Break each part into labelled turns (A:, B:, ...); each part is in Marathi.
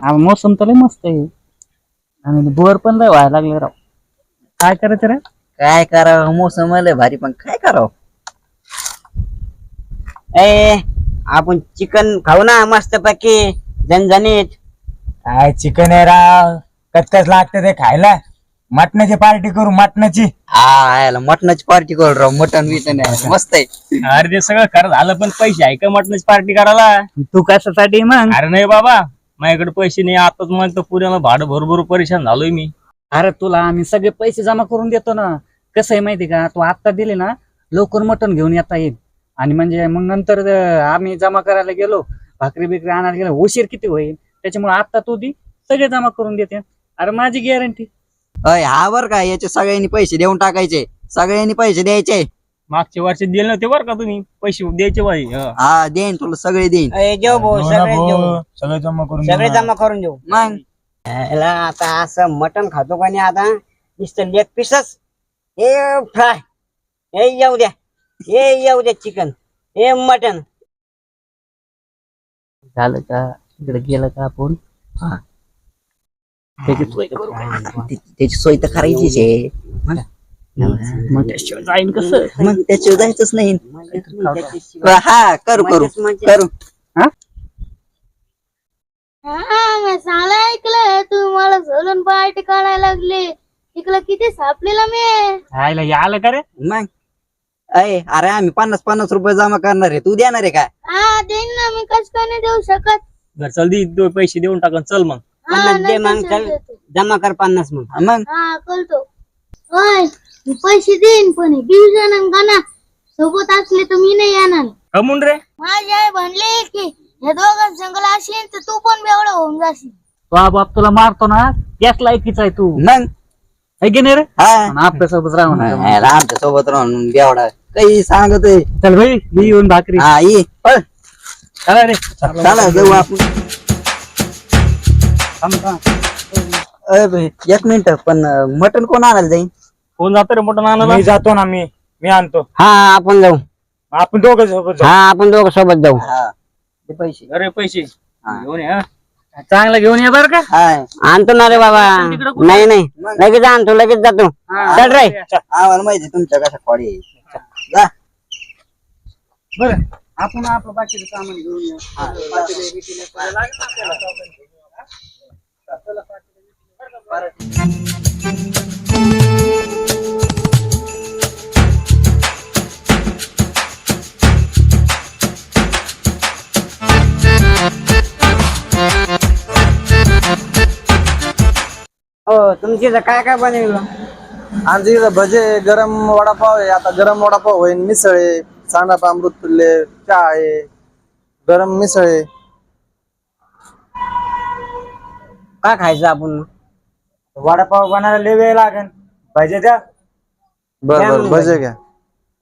A: हा, मोसम तर लय मस्त आहे. आणि बोर पण लय व्हायला लागले राव. काय करायचं रे?
B: काय करावं? मोसम लय भारी पण काय करावं? ए आपण चिकन खाऊ ना मस्त पैकी झणझणीत.
C: काय चिकन आहे राव? कचकच लागते ते खायला. मटणाची पार्टी करू मटणाची.
B: हा याला मटणाची पार्टी करू राव. मटन बिटन आहे. मस्त आहे.
D: अरे ते सगळं खरं झालं पण पैसे आहे का मटणाची पार्टी करायला?
A: तू कशासाठी मग?
D: अरे नाही बाबा. माझ्याकडे पैसे नाही आताच मग तर पुण्याला भाडं भरभर परेशान झालोय मी.
A: अरे तुला आम्ही सगळे पैसे जमा करून देतो ना. कसं आहे माहिती का? तू आत्ता दिले ना लवकर मटण घेऊन येता येईल. आणि म्हणजे मग नंतर अं, आम्ही जमा करायला गेलो भाकरी बिकरी आणायला गेलो उशीर किती होईल? त्याच्यामुळे आत्ता तू दी सगळे जमा करून देते. अरे माझी गॅरंटी
B: अय हा बर का याचे सगळ्यांनी पैसे देऊन टाकायचे. सगळ्यांनी पैसे द्यायचे.
D: मागच्या वर्षी दिले नव्हते बरं का तुम्ही? पैसे द्यायचे बाई हं.
B: हा देईन तुला सगळे देईन.
E: जेव भाऊ सगळे
C: भाऊ, सगळे जमा करून
E: सगळे. जमा करून देऊ.
B: मग?
E: याला आता असं मटन खातो का नाही आता? नुसतं लेग पीसच. हे फ्राय. हे येऊ द्या. हे येऊ द्या चिकन. हे मटन
A: झालं का? तिकडे गेलं का आपण?
B: हा.
A: त्याची सोय करू.
B: त्याची सोय तर करायचीच आहे.
A: मग त्याशिवाय जाईन कसं?
B: मग त्याच्यावर जायचंच नाही. हा करू करू करू.
F: हा? मी साला ऐकलं तू मला सोलून पार्टी काढायला लागले. इकडं किती सापलेला मी.
A: आयला हे आलं का रे?
B: मग? अय अरे आम्ही पन्नास पन्नास रुपये जमा करणार आहे. तू देणार आहे का?
F: हा देईन ना मी कस काय नाही देऊ शकत?
D: बरं चल दे दो पैसे देऊन टाकन चल मग.
F: हा
E: पन्नास दे
F: नंतर
E: मग चल.
F: देतो.
E: जमा कर पन्नास मग.
B: मग?
F: हा कळतो होय. मी पैसे देईन पण डिव्हिजन गाणा सोबत असले तर मी नाही येणार.
D: कमून रे
F: माझी आई म्हणली की हे दोघं जंगल असेल तर तू पण बेवडा होऊन जाशील.
A: तो बाप तुला मारतो ना? त्याच लायकीचा आहे तू.
B: मग?
A: है की नाही रे?
B: हा.
A: आणि आपल्यासोबत राहणार
B: आमच्यासोबत राहून बेवडा. काही सांगतोय
A: चल भाई मी येऊन भाकरी.
B: हा ये. पळ.
A: चला रे.
B: चला जाऊ आपण. एक मिनिट पण मटन कोण आणायला जाईल
D: कोण जातं रे मोठं नानाला?
C: मी जातो ना मी मी आणतो.
E: हा आपण जाऊ.
C: आपण दोघं सोबत जाऊ.
E: हा आपण दोघं सोबत जाऊ.
B: हा. ते पैसे.
D: अरे पैसे.
B: हा.
D: घेऊन ये हा.
A: चांगलं घेऊन ये बर का?
B: हाय
E: आणतो ना रे बाबा. नाही नाही. लगेच आणतो लगेच जातो. चल रे.
B: आम्हाला माहिती तुमच्या कशा खोडी आहे. जा.
A: बर. आपण आपलं बाकीचं सामान घेऊन येऊ पातेले, बितेले सगळं लागेल आपल्याला.
E: तुमची इथं काय काय बनवलं?
G: आमच्या इथं भजे गरम वडापाव आहे. आता गरम वडापाव होईल मिसळ आहे सांडा अमृत पिल्ले चहा आहे. गरम मिसळ. आहे
E: काय खायचं आपण?
C: वडापाव बनायला लय वेळ लागेल पाहिजे द्या.
G: बर
E: द्या
G: बर
E: मग
G: भजे घ्या.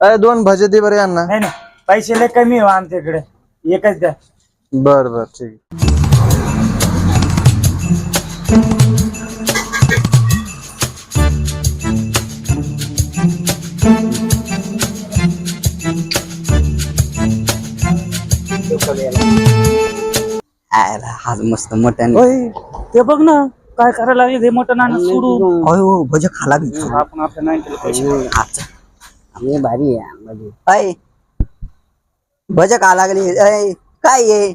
G: अरे दोन भजे दे बरे यांना.
C: नाही नाही. पैसे लय कमी हो आमच्याकडे एकच द्या.
G: बर बर ठीक आहे.
B: आज मस्त मटन
A: ओय, ते बघ ना काय करायला लागले ते मटण आणि सोडून.
B: होय हो भजे खाला
A: आपण आपल्या
B: अच्छा
E: आम्ही भारी आहे
B: भजे खा लागली. काय आहे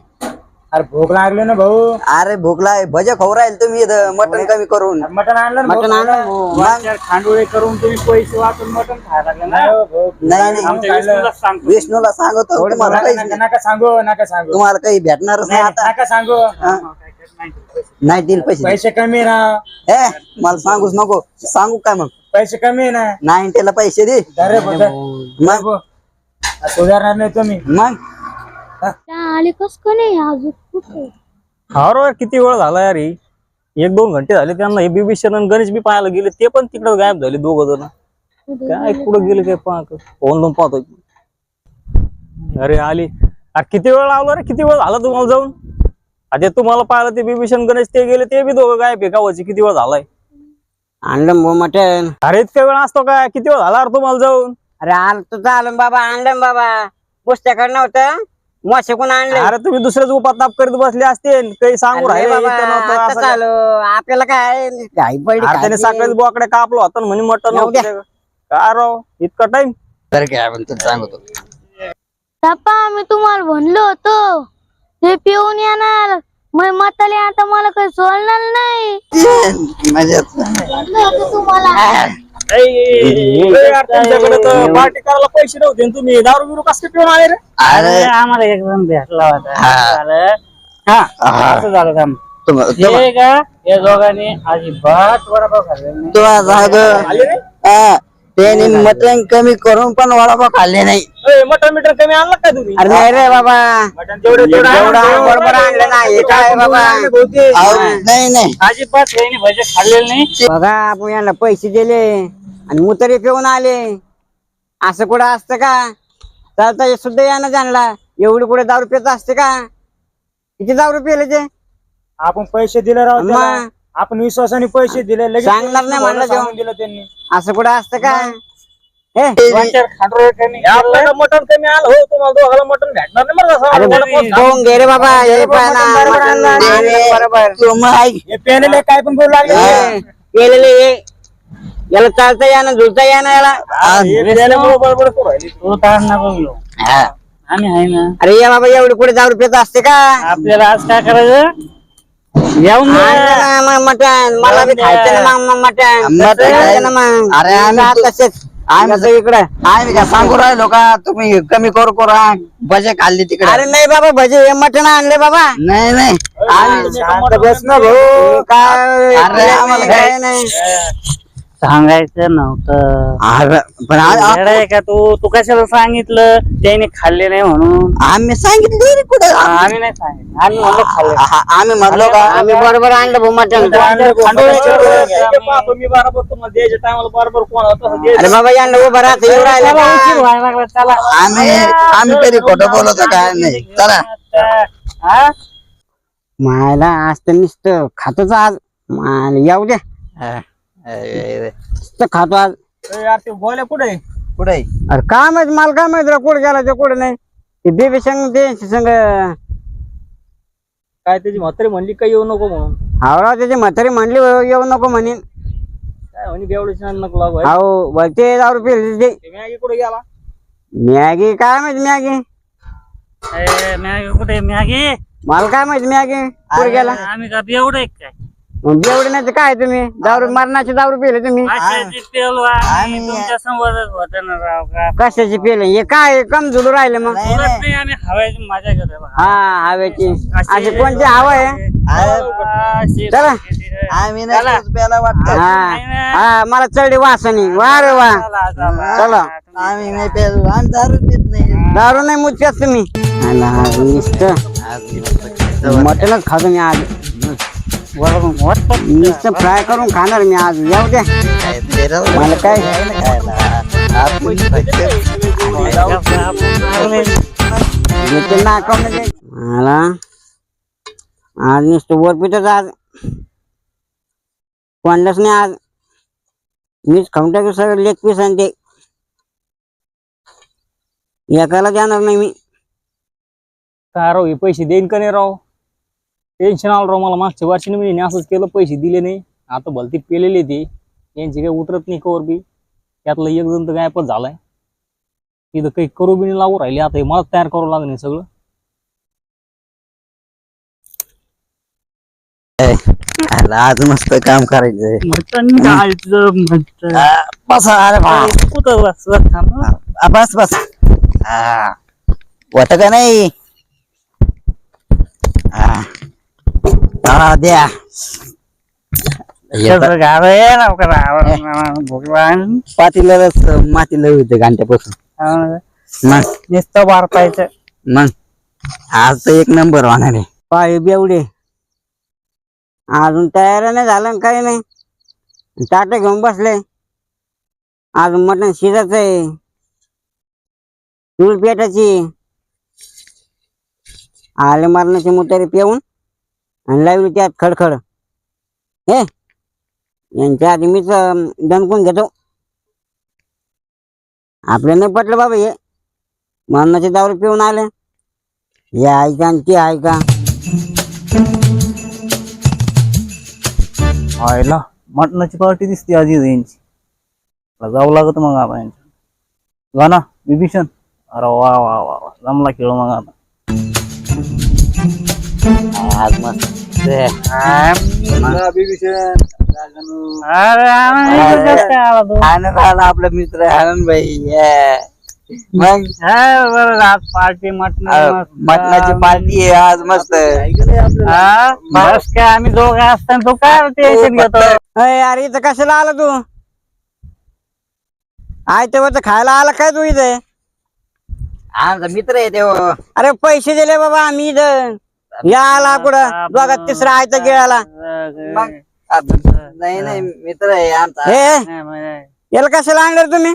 C: अरे भूक लागली ना भाऊ.
B: अरे भूकला भजे खाऊ राहील तुम्ही इथं मटन कमी करून.
C: मटण आणलं ना भाऊ?
E: मटण आणलं
A: खांडोळे करून तुम्ही पैसे वाचून मटण खायला लागले ना
C: नाही. हो.
B: नाही नाही. विष्णूला सांगतो तुम्हाला
C: नका-
B: काही
C: नका सांगू नका सांगू.
B: तुम्हाला काही भेटणारच नाही आता.
C: नका सांगू.
B: हा? नाही देईल पैसे.
C: पैसे कमी आहे ना.
B: ए मला सांगूच नको. सांगू काय मग?
C: पैसे कमी आहे ना.
B: नाईन्टीला पैसे दे.
C: अरे बघ
B: मग?
C: सुधारणार नाही तुम्ही.
B: मग?
F: आले कस का नाही अजून? कुठे?
D: हा रे किती वेळ झाला यार ही. एक दोन घंटे झाले त्यांना. हे बिभीषण आणि गणेश बी पाहायला गेले ते पण तिकडे गायब झाले दोघ जण. काय कुठं गेले काय पहा फोन लावून पाहतो अरे आली. अरे किती वेळ लावला रे? किती वेळ झाला तुम्हाला जाऊन? अरे तुम्हाला पाहिलं ते बिभीषण गणेश ते गेले ते बी दोघं गायब आहे गावाचे किती वेळ झालाय?
E: आणलं भाऊ मटन
D: अरे इतका वेळ असतो काय किती वेळ झाला रे तुम्हाला जाऊन?
E: अरे आलं तुझं आलं बाबा आणलं बाबा. पुस्तकाकडे नव्हतं? मोशे कोण आणले?
D: अरे तुम्ही दुसऱ्याच उपाताप करीत बसले असते काही सांगू राहिले
E: आपल्याला काय?
D: त्याने
E: खायची.
D: सकाळी बोकडे कापलो होता म्हणे मटन. काय राव इतका टाइम
B: तर काय आपण तुला सांगतो.
F: पप्पा मी तुम्हाला म्हणलो होतो हे पिऊन येणार. मग म्हाताले आता मला काही सोडणार नाही. तुम्हाला
D: तुमच्याकडे तर पार्टी करायला पैसे नव्हते आणि तुम्ही. दारू बिरू कसं पिऊन आले रे?
A: अरे. आम्हाला एक जण भेटला होता.
B: हा.
A: झालं. हा. असं झालं काम
B: तुम- तुम-
A: हे का? या दोघांनी अजिबात वडापाव खाल्लेला नाही.
B: तुला हा, त्याने मटण कमी करून पण वडापाव खाल्ले नाही.
D: मटन मिटन कमी आणलं काय तुम्ही?
E: अरे नाही रे बाबा.
D: मटन जेवढे तेवढे
E: जेवढं
D: आणलं,
E: बरोबर आणलं ना हे काय बाबा?
B: अहो, नाही नाही.
A: अजिबात यांनी भजे खाल्लेले नाही.
E: बघा आपण यांना पैसे दिले आणि मुतरी पिऊन आले. असं कुठं असतं का? चालता हे सुद्धा यानं जाणला. एवढी कुठे दारू पित असते का? किती दारू पिले ते?
C: आपण पैसे दिले राव त्याला.
E: मग?
C: आपण विश्वासाने पैसे दिले. लगेच
E: सांगणार नाही म्हणलं
C: सांगून
E: जेव्हा.
C: दिलं त्यांनी.
E: असं कुठं असतं का? हे
D: हे मटन कमी आलं. हो तुम्हाला दोघाला मटन भेटणार नाही बरं का?
E: अरे घे रे बाबा हे पण
C: बरोबर
E: मटण बरोबर.
C: हे पेलेले काय पण करू लागले?
E: हे, केलेले हे. याला चालता या ना झुलता या ना याला
D: हे प्यायल्यामुळं बडबड करू राहिली.
A: तू ताण नको घेऊ.
B: हा.
A: आम्ही आहे ना.
E: अरे या बाबा एवढी कुठे दारू पित असते का?
A: आपल्याला आज काय करायचं? येऊन.
E: ना मग मटण. मला बी खायचं ना मग मग मटण.
B: मटण
E: ना मग.
B: अरे आम्ही
E: जा तसेच. आम्ही इकडं.
B: आम्ही का सांगू राहिलो का? तुम्ही कमी करू करा. भजे खाल्ली तिकडे.
E: अरे नाही बाबा भजे हे मटण आणले बाबा.
B: नाही नाही. आम्ही
C: शांत बस ना भाऊ.
E: काय?
B: अरे आम्हाला
E: काय नाही.
A: सांगायचं नव्हतं.
B: अरे, पण आ- आ-
A: येडा आहे का तू? तू कशाला सांगितलं? त्याने खाल्ले नाही म्हणून.
B: आम्ही सांगितलं रे कुठे.
A: आम्ही नाही सांगितलं. आम्ही म्हणलो खाल्ले.
B: आम्ही म्हणलो का?
E: आम्ही बरोबर आणलं भाऊ मटण
D: मी बरोबर तुम्हाला द्यायच्या टायमाला बरोबर कोण होतं तसं द्यायचं.
E: अरे बाबा यांना उभं राहत येऊ राहिलं
A: चला,
E: का?
A: उशीर व्हायला लागला चला.
B: आम्ही आम्ही कधी खोटं बोलतो काय नाही. चला.
A: हा?
E: मायला आज तर नुसतं खातोच आज. मायला येऊ द्या नुसतं खातो आज.
D: यार ते गोल्या कुठे? आहे?
B: कुठे?
E: अरे काय माहीत मला काय माहीत रे कुठे गेला ते कुठे नाही. ते बेबी संग ते संग
D: काय त्याची म्हातारी म्हणली काही येऊ नको म्हणून?
E: हावरा त्याची म्हातारी म्हणली "हो, येऊ नको म्हणेन.
D: काय म्हणे बेवडीची नको लागू आहे.
E: हो बोलते दारू पिली ते.
D: ते मॅगी कुठे गेला?
E: मॅगी काय माहीत मॅगी.
A: ए, मॅगी कुठे मॅगी?
E: मला काय माहीत मॅगी. कुठे गेला?
A: आम्ही का एवढं काय?
E: तर काय तुम्ही? दारू मरणाची दारू पिले तुम्ही?
A: कशाची पेलो आम्ही तुमच्या संवादच होता ना राव का?
E: कशाची पिले? हे काय कम झुलू राहिले मग.
A: बोलत नाही. आम्ही हवायची मजा घेतो बा.
E: हा हवेची. अशी कोणची हवा आहे?
A: अशी
E: चला.
B: आम्ही नाही प्याला वाटत.
E: हा. हा मला चढली वासनी. वा रे वा.
A: चला, चला.
E: चला.
B: आम्ही नाही आम्ही दारू पित नाही.
E: दारू नाही मुचक्यात तुम्ही. नुसतं मटणच खातो मी आज. नुसतं फ्राय करून खाणार मी आज. येऊ द्या मला काय? घेते ना अकाउंट मला आज नुसतं वरपीठच आज. कोणलंच नाही आज. मीच खाऊन टाकू सगळं लेग पीस आणि ते. एकाला देणार नाही मी.
D: का राव हे पैसे देईन का नाही राव? टेन्शन आलं राव मला. मागच्या वर्षी मी असंच केलं पैसे दिले नाही. आता भलती पेलेले ते. यांची काही उतरत नाही कवर बी. त्यातलं एक जण तर गायबच झालाय. तिथं काही करू बी नाही लागू राहिले. आता हे मला तयार करावं लागणार हे सगळं.
B: आज मस्त काम करायचंय
A: मटण खायचं मटण.
B: बस अरे बा.
A: कुठं बसलं थांब.
B: आ, बस बस. होत का नाही? हा. हा, द्या?
A: भगवान.
B: पातीलाच मातीला होते घंट्यापासून. मग?
A: नुसतं वारपायचं.
B: मग? आज तर एक नंबर होणार आहे.
E: पाय बेवडे. अजून तयार नाही झालं काही नाही. ताटे घेऊन बसले. अजून मटण शिजत आहे. चूल पेटायची. आले मारण्याची मुतारी पिऊन. आणि लावली त्यात खडखड. हे यांच्या आधी मीच दणकून घेतो. आपल्याला नाही पटलं बाबा हे. मरणाचे दारू पिऊन आले. हे ऐका आणि ते ऐका
D: आयला मटणाची पार्टी दिसते आजी यांची. मला जावं लागत मग आता यांच्या. गा ना विभीषण अरे वा वा वा वा. जमला खेळ मग आता.
B: आज मस्त
A: अरे आनंद कसं काय आला तू?
B: आनंद आला आपला मित्र आनंद भाई. मग?
A: हा, बरं आज पार्टी मटण
B: अ, मटणाची पार्टी आहे आज मस्त.
A: बस काय आम्ही दोघं असताना तू काय टेन्शन घेतो?
E: अरे इथं कशाला आला तू? आय तेव्हा खायला आला काय तू इथं?
B: आमचा मित्र आहे तो
E: अरे पैसे दिले बाबा आम्ही इथं. या आला कुठं? दोघात तिसरा आयता गिळाला
B: मग? नाही नाही मित्र आहे आमचा.
E: हे? याला कशाला आणलं रे तुम्ही?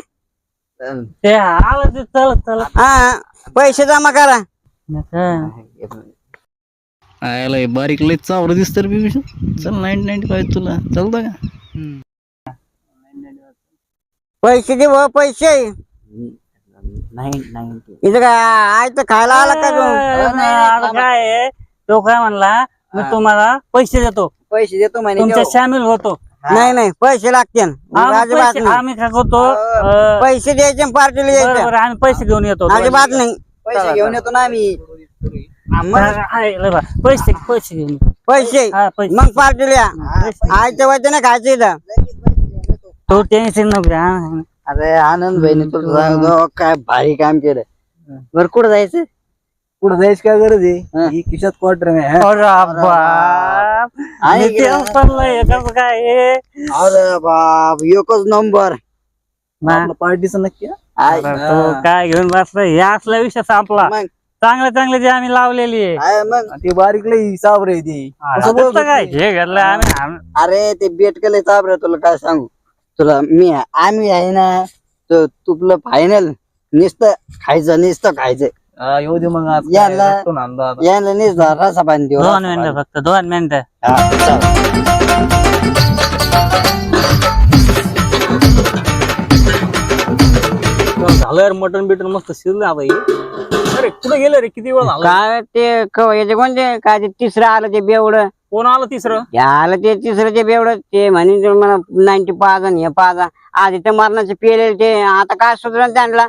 A: ते आलं ते चल चल.
E: हा पैसे जमा करा.
D: आयला हे बारीक लय चावलं दिसतं रे चल नाईन्टी नाईन्टी फाईव्ह तुला. चालतं का?
E: पैसे दे भाऊ पैसे.
B: नाही नाही
E: इथं काय आयतं खायला आला का तू?
A: आता काय आहे, तो काय म्हणला मी तुम्हाला पैसे देतो.
B: पैसे देतो म्हणे
A: तुमच्या
B: देऊ.
A: सामील होतो.
E: नाही नाही पैसे लागतील.
A: आम्ही
E: अजिबात
A: पैसे-
E: नाही.
A: आम्ही काय करतो अं,
E: पैसे द्यायचे पार्टीला
A: बरं,
E: यायचं.
A: बरं, आम्ही पैसे घेऊन येतो.
E: अजिबात नाही.
B: पैसे घेऊन येतो ना आम्ही.
A: आहे, लय बा. पैसे पैसे घेऊन.
E: पैसे.
A: हा पैसे.
E: मग पार्टीला या. आयच्या नाही खायचं इथं.
A: तो टेन्शन नको घ्या.
B: अरे आनंद भाईने तुला सांगतो काय भारी काम केलं. बर कुठं जायचं?
D: पुढे जायची काय गरज आहे? ही. खिशात क्वार्टर
A: कसं काय?
B: अरे बाप एकच नंबर.
A: मा-
D: पार्टीचं नक्की?
B: आहे.
A: अरे तो काय घेऊन बसला? हे असला विषय संपला.
B: मग?
A: चांगले चांगले जे आम्ही लावलेली आहे.
D: ते बारीक लई साबर आहे ती.
A: काय हे घडलं आम्ही
B: अरे ते बेट केले चाबर तुला काय सांगू? तुला मी आम्ही आहे ना तो तुपलं फायनल नुसतं खायचं नुसतं खायचं.
D: हा, येऊ दे मग आज काय,
B: याला-
D: लागतो ना अंदाज आता.
B: यायला नुसतं रसा पाणी देऊ
A: दोन मिनिटं फक्त दोन मिनिटं
B: हा, चल.
D: झालं यार मटन बिटन मस्त शिरलं आता हे अरे कुठे गेलं रे किती वेळ झाला
E: काय ते क- याचे कोणते काय ते तिसरं आलं ते बेवडं
D: कोण आलं तिसरं
E: आलं ते तिसरं ते बेवडं ते म्हणे ते मला नाईन्टी पाच आणि हे पाच आधी ते मरणाचे पेले ते आता काय सुधरण त्यांना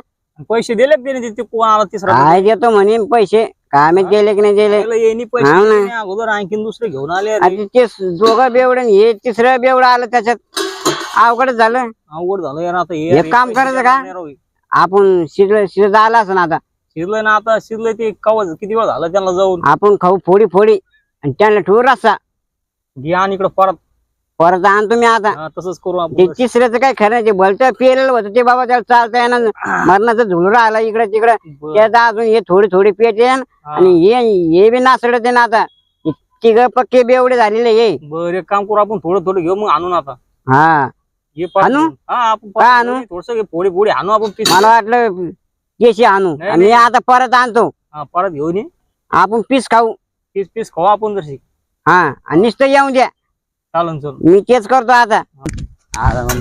D: पैसे दिले का त्याने ते कोण आला तिसरा
E: काय देतो म्हणे पैसे? काय मी दिले की नाही
D: त्याला येणी पैसे
E: हा ना.
D: दिले नाही, अगोदर आणखीन दुसरे घेऊन आले अरे.
E: आता ते दोघं बेवडं आणि हे तिसरं बेवडं आलं त्याच्यात. अवघड झालं.
D: अवघड झालं यार आता हे
E: एक काम
D: पैसे
E: करायचं का? आपण शिरलं शिरत आला असं आता.
D: शिरलंय ना आता शिरलंय ते कवा किती वेळ झाला त्यांना जाऊन?
E: आपण खाऊ फोडी फोडी आणि त्यांना ठेवू रस्ता
D: घे आणि इकडे परत.
E: परत आणतो मी आता.
D: हा, तसंच करू
E: ते
D: आपण
E: तिसऱ्याचं काय खरं नाही, ते भलतं पेलेलं होतं ते बाबा त्याला चालता येणार मरणाचं झुलू राहिला इकडे तिकडे.
D: बरं.
E: त्यात अजून हे थोडी थोडी पेट
D: हा.
E: आणि हे हे बी नासडत आहे ना आता. तिघ पक्के बेवडे झालेले हे.
D: बरं एक काम करू आपण थोडं थोडं घेऊ मग आणून आता.
E: हा.
D: हे पाच
E: आणू?
D: हा आपण
E: काय आणू?
D: थोडस पोळी पोळी आणू आपण पीस.
E: मला वाटलं देशी आणू.
D: नाही,
E: आणि मी
D: नाही.
E: आता परत आणतो.
D: हा, परत घेऊन ये.
E: आपण पीस खाऊ.
D: पीस पीस खाऊ आपण जर
E: हा आणि नुसतं येऊन द्या.
D: चालन चल.
E: मी तेच करतो आता.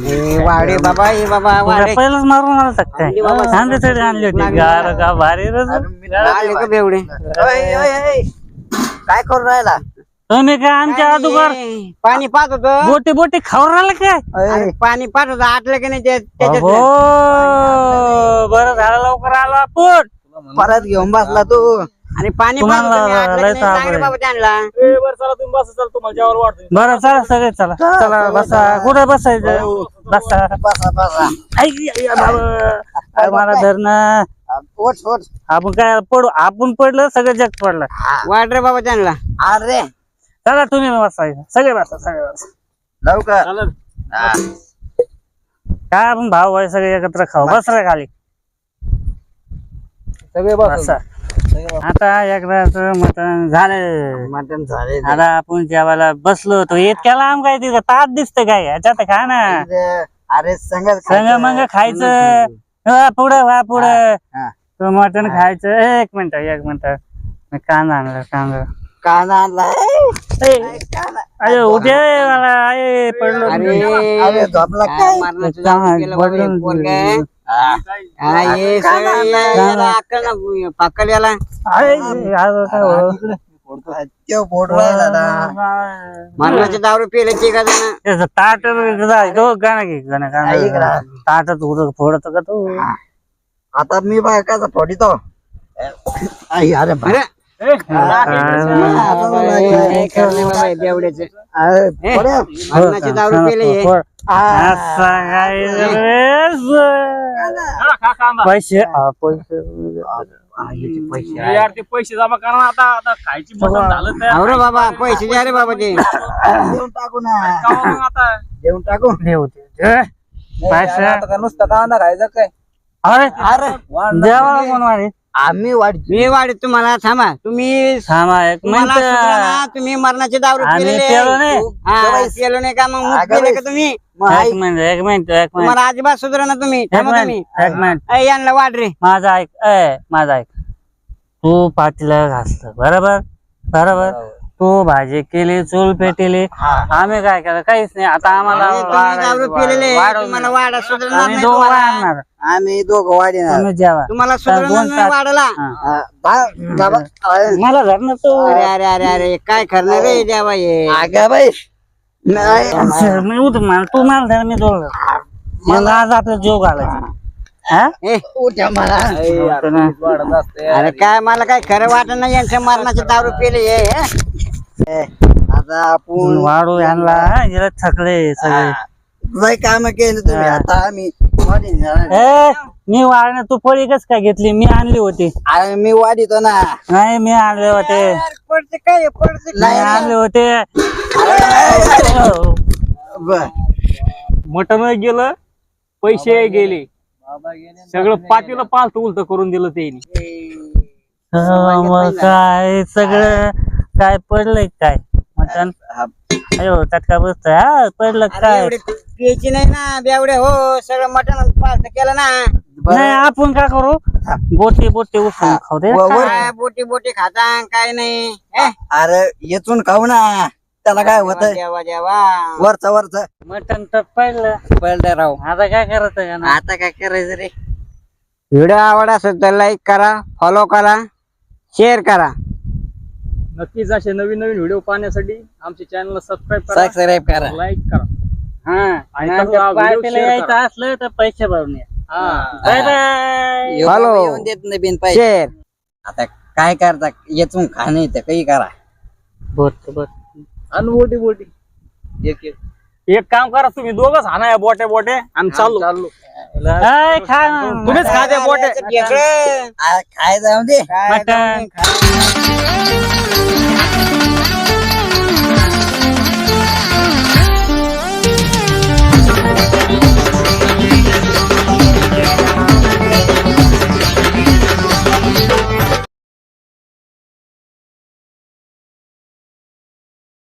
E: ए, वाडे बाबा हे बाबा वाडे.
A: पहिलंच मारून
E: आणली बाबा.
A: सांगते आणली होती. गार का भारी.
E: आले का बेवडे?
B: ओय, ओय, ओय. काय करून राहिला?
A: तुम्ही काय आमच्या अगोदर
E: पाणी पाहत होतो.
A: बोटी बोटी खाऊन राहिला काय?
E: अरे, पाणी पाहत होतो आटलं की नाही ते- त्याच्यात.
A: हो बरं झालं लवकर आलो आपण
B: परत घेऊन बसला तू.
E: आणि पाणी पाहत
A: तुम्हाला
E: होतो मी, आटलं की
A: लय
E: नाही,
A: ताप
E: सांग रे
A: आहे.
E: बाबा त्यांना.
D: ए, बरं चला तुम्ही बसा चला तुम्हाला जेवायला वाटतं
A: बरं चला सगळे चला. चला बसा. कुठे बसायचं? बसा
B: बसा बसा.
A: आई, आई, बाबा. काय मला धरणं
B: ओठ ओठ
A: आपण काय पडू? आपण पडलं सगळं जग पडलं.
E: वाट रे बाबा त्यांना.
B: अरे.
A: चला तुम्ही बसायचं सगळे बसा सगळे बसा.
B: लवकर. हा.
A: काय आपण भाऊ भाई सगळे एकत्र खाऊ. बस. रे खाली.
D: सगळे
A: बसा. आता एकदाच मटण झालं
B: मटण झाले
A: आता आपण जेवायला बसलो होतो इतक्या लांब काय तिथं? तात दिसत काय? ह्याच्यात खा ना.
B: अरे संगत
A: संग मग खायचं. वा पुढं वा पुढं. तो मटण खायचं. एक मिनिट एक मिनिट. मी कांदा आणला कांदा.
B: कांदा आणलाय
A: ए, अरे उद्या मला. अरे पडलो.
E: अरे
B: अरे झोपला
E: काय हे. हा, हे पाकल याला मरणाचे दारू पेले ते का जण?
A: ताट गाणं घे गाणं. गाणं. ताटच उडत फोडत का तू?
B: आता मी बघा कसा फोडितो. आई अरे बा.
E: अरे
B: आता
E: दारू
A: पैसे पैसे
D: यार ते पैसे जमा करा ना आता आता खायची मटण झालं
E: अरे बाबा पैसे द्या रे बाबा ते
B: देऊन टाकू ना
D: खावा मग आता
B: देऊन टाकू
A: देऊ पैसे
G: नुसता नुसतं कांदा खायचा काय
A: अरे
B: अरे
A: देवाला कोण वाढे
B: आम्ही वाढ
E: मी वाढ तुम्हाला थांबा. तुम्ही
A: थांबा एक
E: तुम्हाला
A: मिनिट.
E: तुम्ही मरणाचे दारू
A: आम्ही
E: पिलेले.
A: पेलो नाही.
E: हा. पेलो नाही का? मग मूत पिले का. तुम्ही?
B: मग
A: एक
B: आई
A: मिनिट एक मिनिट एक मिनिट.
E: तुम्हाला अजिबात सुधरा ना तुम्ही.
A: एक
E: थांबा तुम्ही.
A: मिनिट एक मिनिट.
E: ऐ, यांना वाढ रे.
A: माझा ऐक ए माझा ऐक. तू पातीला घासलं. बरोबर? बरोबर. तू भाजी केली चूल पेटेली. आम्ही काय केलं? काहीच नाही. आता आम्हाला
E: सुधरणार
A: आम्ही दोघं. वाढणार. जेवा.
E: तुम्हाला. वाढला
A: मला धरणं तू.
E: अरे अरे अरे अरे काय करणार रे देवा हे?
B: बाई. नाही
A: मी उठ मला तू मला धर मी दोघं. मला आज आपलं जीव घालायचं. हा
E: ए,
B: उठ्या मला.
E: अरे काय मला काय खरं वाटत नाही यांच्या मरणाचे दारू पिले हे? हे.
B: आता आपण
A: वाढू यांना हिला थकले सगळे.
B: लय काम केलं तुम्ही आता आम्ही
A: मी वाढणे तू पळी कस काय घेतली? मी आणली होती.
B: अरे मी वाढीतो ना.
A: नाही मी आणले होते.
E: पडते काय हे, पडते
A: मी
E: काय?
A: आणले होते.
B: बर.
D: मटण गेलं पैसे गेले. सगळं पातीला पालत उलट करून दिलं त्यांनी.
A: हो, मग काय सगळं काय पडलंय काय? मटण? अयो चटका बसतोय हा पडलं काय?
E: एवढे प्यायची नाही ना बेवडे हो सगळं मटण पालत केलं ना.
A: नाही आपण काय करू? बोटी बोटी उचलून खाऊ दे.
E: काय बोटी बोटी खाता काय नाही?
B: अरे येचून खाऊ ना. त्याला काय होत
E: देवा देवा
B: वरच वरच.
A: मटण तर पडलं
E: पडलं राव.
A: आता काय करायचं
E: आता काय करायचं रे? व्हिडिओ आवड असेल तर लाईक करा फॉलो करा शेअर करा.
D: नक्कीच असे नवीन नवीन व्हिडिओ पाहण्यासाठी आमच्या चॅनलला सबस्क्राईब करा
B: सबस्क्राईब करा.
D: लाईक करा.
A: हा.
D: आणि
A: पार्टीला यायचं
D: करा.
A: असलं तर पैसे भरून या.
D: हा.
A: Bye bye
E: Follow.
B: येऊन देत नाही बिन पाहिजे
E: शेअर
B: आता काय करता? येचून खाणे तर काही करा.
A: बोट बोट
D: आणि बोटी बोटी एक एक. एक काम करा तुम्ही दोघच हाना या बोट्या बोट्या आणि चालू. चाललो
A: काय खा.
D: तुम्हीच खा त्या बोट्या
E: ढेकळं.
B: आ, खाय जाऊ दे